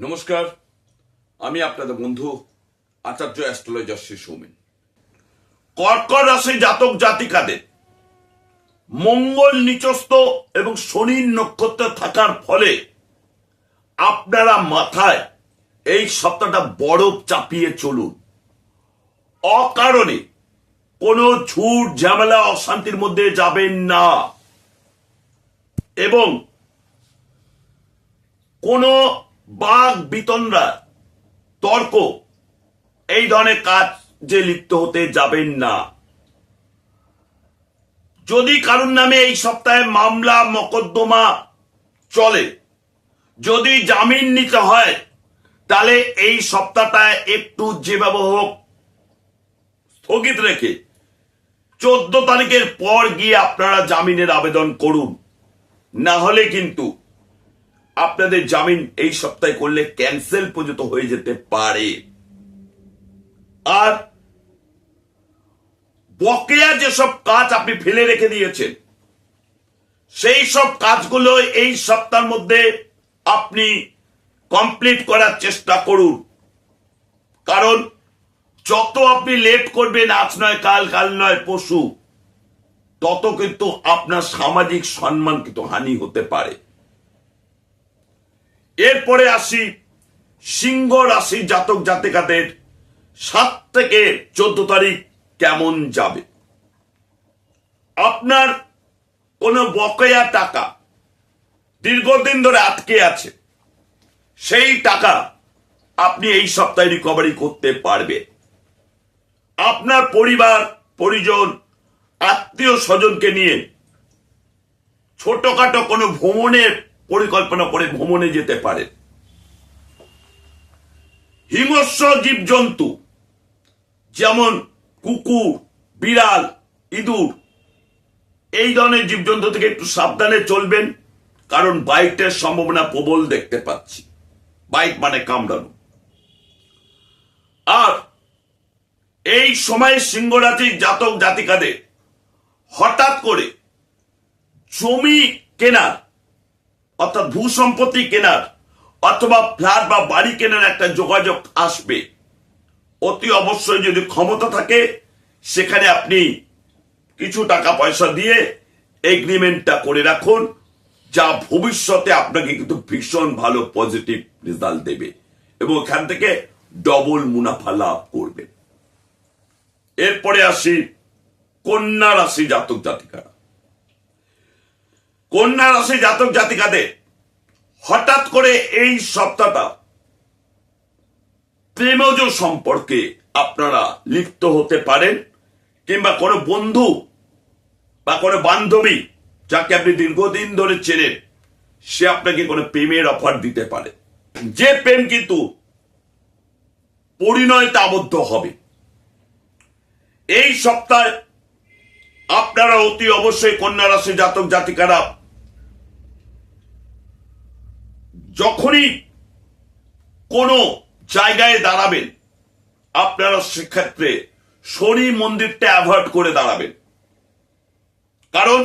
নমস্কার, আমি আপনাদের বন্ধু আচার্য অ্যাস্ট্রোলজার শ্রী সৌমেন। কর্কট রাশি জাতক জাতিকাদের মঙ্গল নিচস্থ এবং শনির নক্ষত্র থাকার ফলে আপনারা মাথায় এই সপ্তাহটা বরফ চাপিয়ে চলুন। অকারণে কোনো ঝুট ঝামেলা অশান্তির মধ্যে যাবেন না। এবং কোনো বাঘ বিতনরা, তর্ক, এই ধরনের কাজ যে লিপ্ত হতে যাবেন না। যদি কারুর নামে এই সপ্তাহে মামলা, মকদ্দমা চলে, যদি জামিন নিতে হয়, তাহলে এই সপ্তাহটায় একটু যেভাবে হোক স্থগিত রেখে চোদ্দ তারিখের পর গিয়ে আপনারা জামিনের আবেদন করুন। না হলে কিন্তু আপনাদের জামিন এই সপ্তাহে করলে ক্যান্সেল পর্যন্ত হয়ে যেতে পারে। আর বকেয়া যেসব কাজ আপনি ফেলে রেখে দিয়েছেন, সেই সব কাজগুলো এই সপ্তাহের মধ্যে আপনি কমপ্লিট করার চেষ্টা করুন। কারণ যত আপনি লেট করবেন, আজ নয়, কাল কাল নয় পশু তত কিন্তু আপনার সামাজিক সম্মান কিন্তু হানি হতে পারে। এরপরে আসি সিংহ রাশি জাতক জাতিকাদের সাত থেকে চোদ্দ তারিখ কেমন যাবে? আপনার কোনো বকেয়া টাকা দীর্ঘদিন ধরে আটকে আছে, সেই টাকা আপনি এই সপ্তাহে রিকভারি করতে পারবে। আপনার পরিবার, পরিজন, আত্মীয় স্বজনকে নিয়ে ছোটখাটো কোনো ভ্রমণের পরিকল্পনা করে ভ্রমণে যেতে পারেন হিংস্র জীবজন্তু, যেমন কুকুর, বিড়াল, ইঁদুর, এই ধরনের জীবজন্তু থেকে একটু সাবধানে চলবেন, কারণ বাইটের সম্ভাবনা প্রবল দেখতে পাচ্ছি। বাইট মানে কামড়ানো। আর এই সময় সিংহরাশির জাতক জাতিকাদের হঠাৎ করে জমি কেনার অর্থাৎ ভূ সম্পত্তি কেনার অথবা ফ্ল্যাট বা বাড়ি কেনার একটা যোগাযোগ আসবে। অতি অবশ্যই যদি ক্ষমতা থাকে, সেখানে আপনি কিছু টাকা পয়সা দিয়ে এগ্রিমেন্টটা করে রাখুন, যা ভবিষ্যতে আপনাকে কিন্তু ভীষণ ভালো পজিটিভ রেজাল্ট দেবে এবং এখান থেকে ডবল মুনাফা লাভ করবে। এরপরে আসি কন্যা রাশি জাতক জাতিকারা। কন্যা রাশি জাতক জাতিকাদের হঠাৎ করে এই সপ্তাহটা প্রেমজ সম্পর্কে আপনারা লিপ্ত হতে পারেন, কিংবা কোনো বন্ধু বা কোনো বান্ধবী যাকে আপনি দীর্ঘদিন ধরে চেনেন, সে আপনাকে কোনো প্রেমের অফার দিতে পারে। যে প্রেম কিন্তু পরিণয়তে আবদ্ধ হবে। এই সপ্তাহে আপনারা অতি অবশ্যই কন্যা রাশি জাতক জাতিকারা যখনই কোনো জায়গায় দাঁড়াবেন, আপনারা সেক্ষেত্রে শনি মন্দিরটা অ্যাভয়েড করে দাঁড়াবেন। কারণ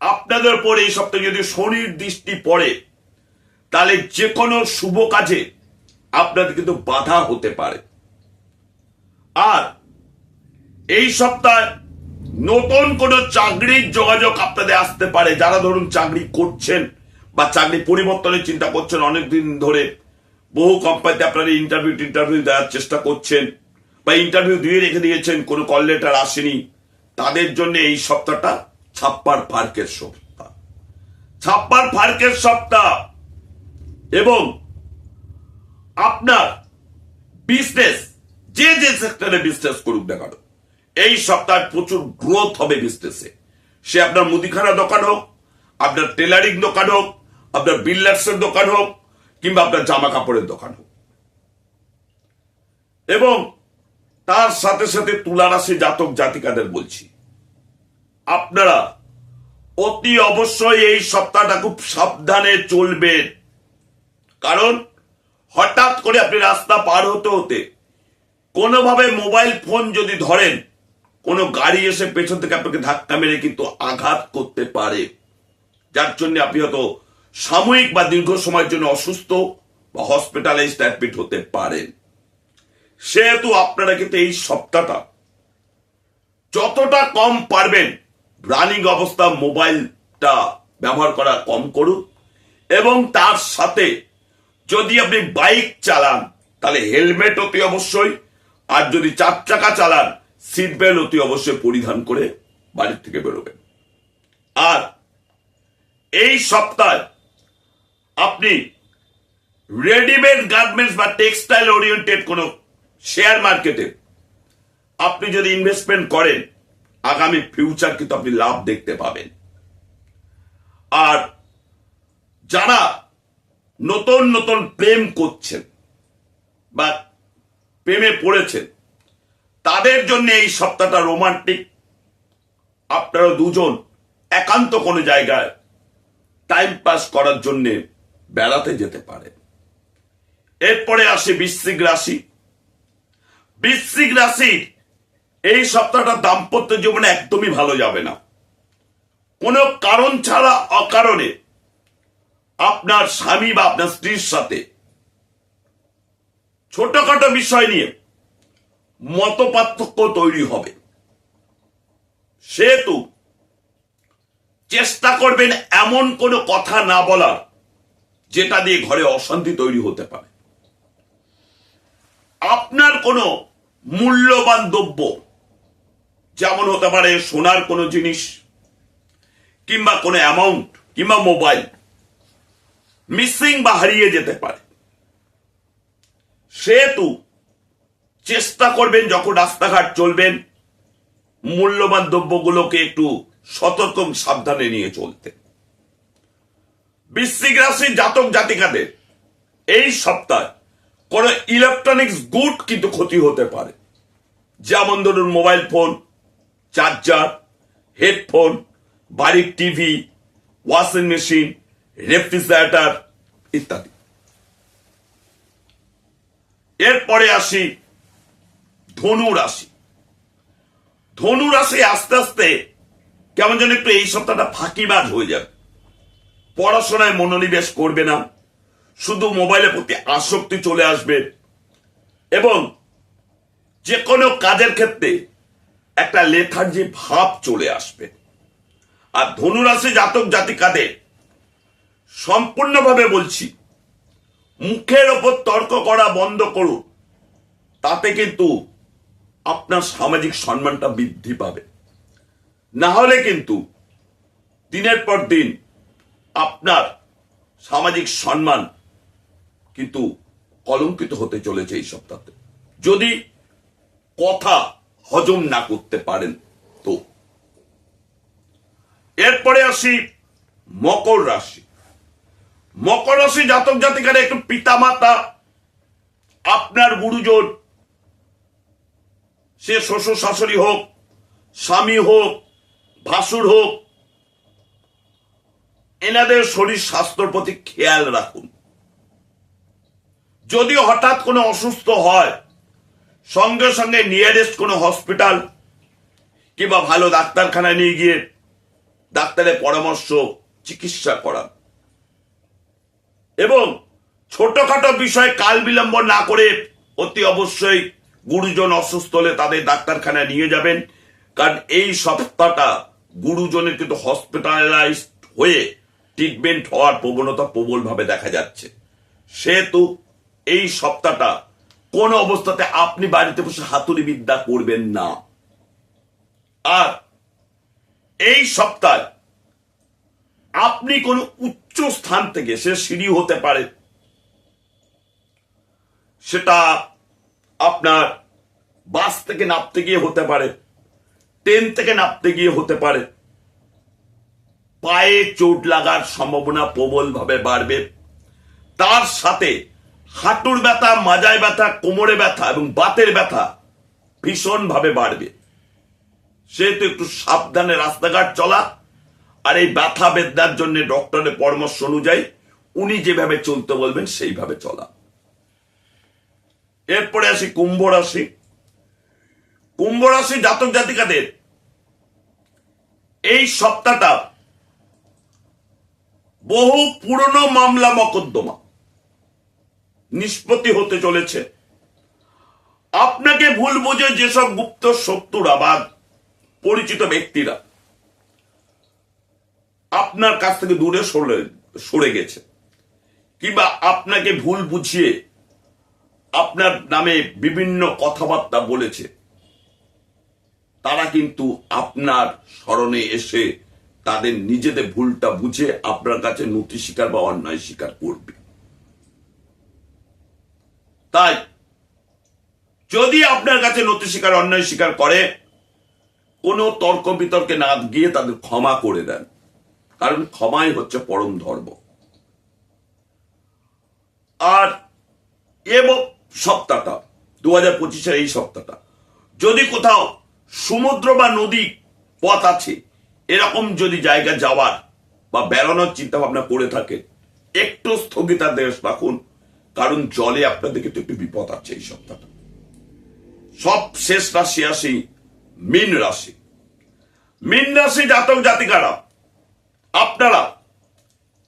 আপনাদের পরে এই সপ্তাহে যদি শনির দৃষ্টি পড়ে, তাহলে যে কোনো শুভ কাজে আপনাদের কিন্তু বাধা হতে পারে। আর এই সপ্তাহে নতুন কোনো চাকরির যোগাযোগ আপনাদের আসতে পারে। যারা ধরুন চাকরি করছেন বা চাকরি পরিবর্তনের চিন্তা করছেন, অনেকদিন ধরে বহু কোম্পানিতে আপনারা ইন্টারভিউ ইন্টারভিউ দেওয়ার চেষ্টা করছেন বা ইন্টারভিউ দিয়ে রেখে দিয়েছেন, কোনো কল লেটার আসেনি। তাদের জন্য এই সপ্তাহটা ছাপ্পার ফার্কের সপ্তাহ। ছাপ্পার ফার্কের সপ্তাহ। এবং আপনার বিজনেস যে যে সেক্টরে বিজনেস করুক না কেন, এই সপ্তাহে প্রচুর গ্রোথ হবে বিজনেসে সে আপনার মুদিখানা দোকান হোক, আপনার টেলারিং দোকান হোক আপনার বিল্ডার্সের দোকান হোক কিংবা আপনার জামা কাপড়ের দোকান হোক। এবং তার সাথে সাথে তুলারাশি জাতক জাতিকাদের বলছি, আপনারা অতি অবশ্যই এই সপ্তাহটা খুব সাবধানে চলবেন। কারণ হঠাৎ করে আপনি রাস্তা পার হতে হতে কোনোভাবে মোবাইল ফোন যদি ধরেন, কোনো গাড়ি এসে পেছন থেকে আপনাকে ধাক্কা মেরে কিন্তু আঘাত করতে পারে। যার জন্য আপনি হয়তো সাময়িক বা দীর্ঘ সময়ের জন্য অসুস্থ বা হসপিটালাইজড অ্যাডমিট হতে পারেন। সেহেতু আপনারা কিন্তু এই সপ্তাহটা যতটা কম পারবেন রানিং অবস্থা মোবাইলটা ব্যবহার করা কম করুন এবং তার সাথে যদি আপনি বাইক চালান, তাহলে হেলমেট অতি অবশ্যই। আর যদি চার চাকা চালান সিট বেল্ট অতি অবশ্যই পরিধান করে বাড়ির থেকে বেরোবেন। আর এই সপ্তাহে আপনি রেডিমেড গার্মেন্টস বা টেক্সটাইল ওরিয়েন্টেড কোনো শেয়ার মার্কেটে আপনি যদি ইনভেস্টমেন্ট করেন, আগামী ফিউচার কিন্তু আপনি লাভ দেখতে পাবেন। আর যারা নতুন নতুন প্রেম করছেন বা প্রেমে পড়েছেন, তাদের জন্য এই সপ্তাহটা রোমান্টিক আপনারা দুজন একান্ত কোনো জায়গায় টাইম পাস করার জন্য বেড়াতে যেতে পারেন এরপরে আসে বৃশ্চিক রাশি। বৃশ্চিক রাশির এই সপ্তাহটা দাম্পত্য জীবনে একদমই ভালো যাবে না। কোনো কারণ ছাড়া অকারণে আপনার স্বামী বা আপনার স্ত্রীর সাথে ছোটখাটো বিষয় নিয়ে মত পার্থক্য তৈরি হবে। সেহেতু চেষ্টা করবেন এমন কোনো কথা না বলার যেটা দিয়ে ঘরে অশান্তি তৈরি হতে পারে। আপনার কোনো মূল্যবান দ্রব্য, যেমন হতে পারে সোনার কোনো জিনিস, কিংবা কোনো অ্যামাউন্ট কিংবা মোবাইল মিসিং বা হারিয়ে যেতে পারে। সেহেতু চেষ্টা করবেন, যখন রাস্তাঘাট চলবেন, মূল্যবান দ্রব্যগুলোকে একটু সতর্ক সাবধানে নিয়ে চলতে। বৃশ্চিক রাশির জাতক জাতিকাদের এই সপ্তাহে কোনো ইলেকট্রনিক্স গুড কিন্তু ক্ষতি হতে পারে। যেমন ধরুন মোবাইল ফোন চার্জার হেডফোন বাড়ির টিভি ওয়াশিং মেশিন রেফ্রিজারেটর ইত্যাদি। এরপরে আসি ধনু রাশি। ধনু রাশি আস্তে আস্তে কেমন যেন একটু এই সপ্তাহটা ফাঁকিবাজ হয়ে যাবে। পড়াশোনায় মনোনিবেশ করবে না। শুধু মোবাইলের প্রতি আসক্তি চলে আসবে। এবং যে কোনো কাজের ক্ষেত্রে একটা লেথার্জি ভাব চলে আসবে। আর ধনুরাশি জাতক জাতি জাতিকাদের সম্পূর্ণভাবে বলছি, মুখের ওপর তর্ক করা বন্ধ করুন। তাতে কিন্তু আপনার সামাজিক সম্মানটা বৃদ্ধি পাবে। না হলে কিন্তু দিনের পর দিন আপনার সামাজিক সম্মান কিন্তু কলঙ্কিত হতে চলেছে এই সপ্তাহে যদি কথা হজম না করতে পারেন তো। এরপরে আসি মকর রাশি। মকর রাশি জাতক জাতিকারা একটু পিতামাতা, আপনার গুরুজন, সে শ্বশুর শাশুড়ি হোক, স্বামী হোক, ভাসুর হোক এনাদের শরীর স্বাস্থ্যের প্রতি খেয়াল রাখুন। যদি হঠাৎ কোনো অসুস্থ হয়, সঙ্গে সঙ্গে নিয়ারেস্ট কোনো হসপিটাল কিংবা ভালো ডাক্তারখানায় নিয়ে গিয়ে ডাক্তারের পরামর্শ, চিকিৎসা করান। এবং ছোটখাটো বিষয় কাল বিলম্ব না করে অতি অবশ্যই গুরুজন অসুস্থ হলে তাদের ডাক্তারখানায় নিয়ে যাবেন। কারণ এই সপ্তাহটা গুরুজনের কিন্তু হসপিটালাইজড হয়ে ট্রিটমেন্ট হওয়ার প্রবণতা প্রবলভাবে দেখা যাচ্ছে। সেহেতু এই সপ্তাহটা কোন অবস্থাতে আপনি বাড়িতে বসে হাতুড়ি বিদ্যা করবেন না। আর এই সপ্তাহে আপনি কোন উচ্চ স্থান থেকে, সে সিঁড়ি হতে পারে, সেটা আপনার বাস থেকে নামতে গিয়ে হতে পারে, ট্রেন থেকে নামতে গিয়ে হতে পারে পায়ে চোট লাগার সম্ভাবনা প্রবলভাবে বাড়বে। তার সাথে হাঁটুর ব্যথা, মাজায় ব্যথা, কোমরে ব্যথা এবং বাতের ব্যথা ভীষণভাবে বাড়বে। সেহেতু একটু সাবধানে রাস্তাঘাট চলা আর এই ব্যথা বেদনার জন্য ডক্টরের পরামর্শ অনুযায়ী উনি যেভাবে চলতে বলবেন, সেইভাবে চলা। এরপরে আসি কুম্ভ রাশি। কুম্ভ রাশি জাতক জাতিকাদের এই সপ্তাহটা বহু পুরনো মামলা মকদ্দমা নিষ্পত্তি হতে চলেছে। আপনাকে ভুল বুঝে যেসব গুপ্ত শত্রুরা বা পরিচিত ব্যক্তিরা আপনার কাছ থেকে দূরে সরে সরে গেছে। কিংবা আপনাকে ভুল বুঝিয়ে আপনার নামে বিভিন্ন কথাবার্তা বলেছে। তারা কিন্তু আপনার স্মরণে এসে তাদের নিজেদের ভুলটা বুঝে আপনার কাছে নথি স্বীকার বা অন্যায় স্বীকার করবে। তাই, যদি আপনার কাছে নথি স্বীকার অন্যায় স্বীকার করে, কোনো তর্ক বিতর্কে না গিয়ে তাদের ক্ষমা করে দেন। কারণ ক্ষমাই হচ্ছে পরম ধর্ম। আর এবং সপ্তাহটা দু হাজার পঁচিশের এই সপ্তাহটা, যদি কোথাও সমুদ্র বা নদী পথ আছে এরকম যদি জায়গা যাওয়ার বা বেড়ানোর চিন্তা ভাবনা করে থাকে, একটু স্থগিতাদেশ রাখুন, কারণ জলে আপনাদেরকে তো একটু বিপদ আছে এই সপ্তাহটা। সব শেষ রাশি আসি মীন রাশি। মীন রাশি জাতক জাতিকারা, আপনারা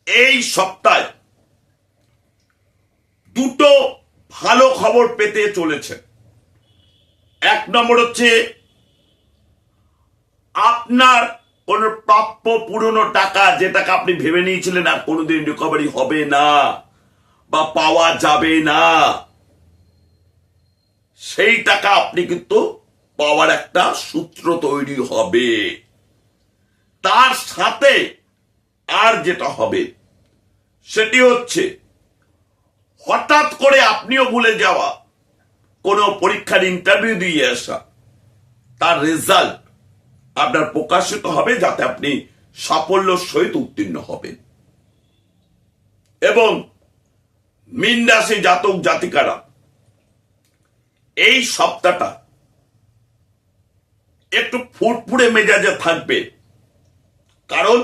এই সপ্তাহে দুটো ভালো খবর পেতে চলেছে এক নম্বর হচ্ছে, আপনার কোন প্রাপ্য পুরনো টাকা যে টাকা আপনি ভেবে নিয়েছিলেন আর কোনোদিন রিকভারি হবে না বা পাওয়া যাবে না, সেই টাকা আপনি কিন্তু পাওয়ার একটা সূত্র তৈরি হবে। তার সাথে আর যেটা হবে, সেটি হচ্ছে, হঠাৎ করে আপনিও ভুলে যাওয়া, কোনো পরীক্ষার ইন্টারভিউ দিয়ে আসা, তার রেজাল্ট আপনার প্রকাশিত হবে যাতে আপনি সাফল্য সহিত উত্তীর্ণ হবেন। এবং মীন রাশি জাতক জাতিকারা, এই সপ্তাহটা একটু ফুটফুড়ে মেজাজে থাকবে, কারণ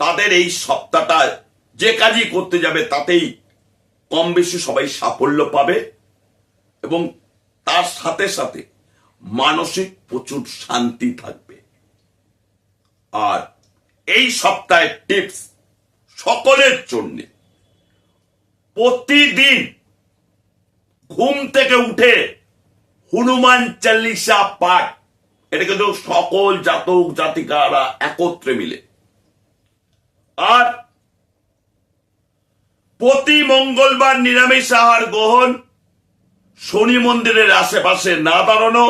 তাদের এই সপ্তাহটা যে কাজই করতে যাবে তাতেই কম বেশি সবাই সাফল্য পাবে এবং তার সাথে সাথে মানসিক প্রচুর শান্তি থাকবে। আর এই সপ্তাহের টিপস সকলের জন্য। প্রতিদিন ঘুম থেকে উঠে হনুমান চাল্লিশা পাঠ, এটা কিন্তু সকল জাতক জাতিকারা একত্রে মিলে। আর প্রতি মঙ্গলবার নিরামিষ আহার গ্রহণ, শনি মন্দিরের আশেপাশে না দাঁড়ানো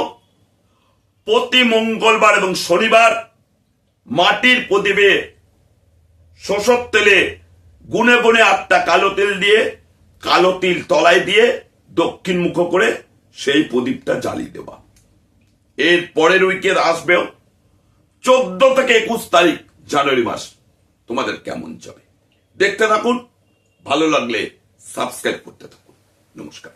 প্রতি মঙ্গলবার এবং শনিবার মাটির প্রদীপে শোষক তেলে গুনে গুনে আটটা কালো তেল দিয়ে, কালো তিল তলায় দিয়ে দক্ষিণ মুখ করে সেই প্রদীপটা জ্বালিয়ে দেওয়া। এর পরের উইকের আসবেও চোদ্দ থেকে একুশ তারিখ, জানুয়ারি মাস। তোমাদের কেমন যাবে? দেখতে থাকুন, ভালো লাগলে সাবস্ক্রাইব করতে থাকুন। নমস্কার।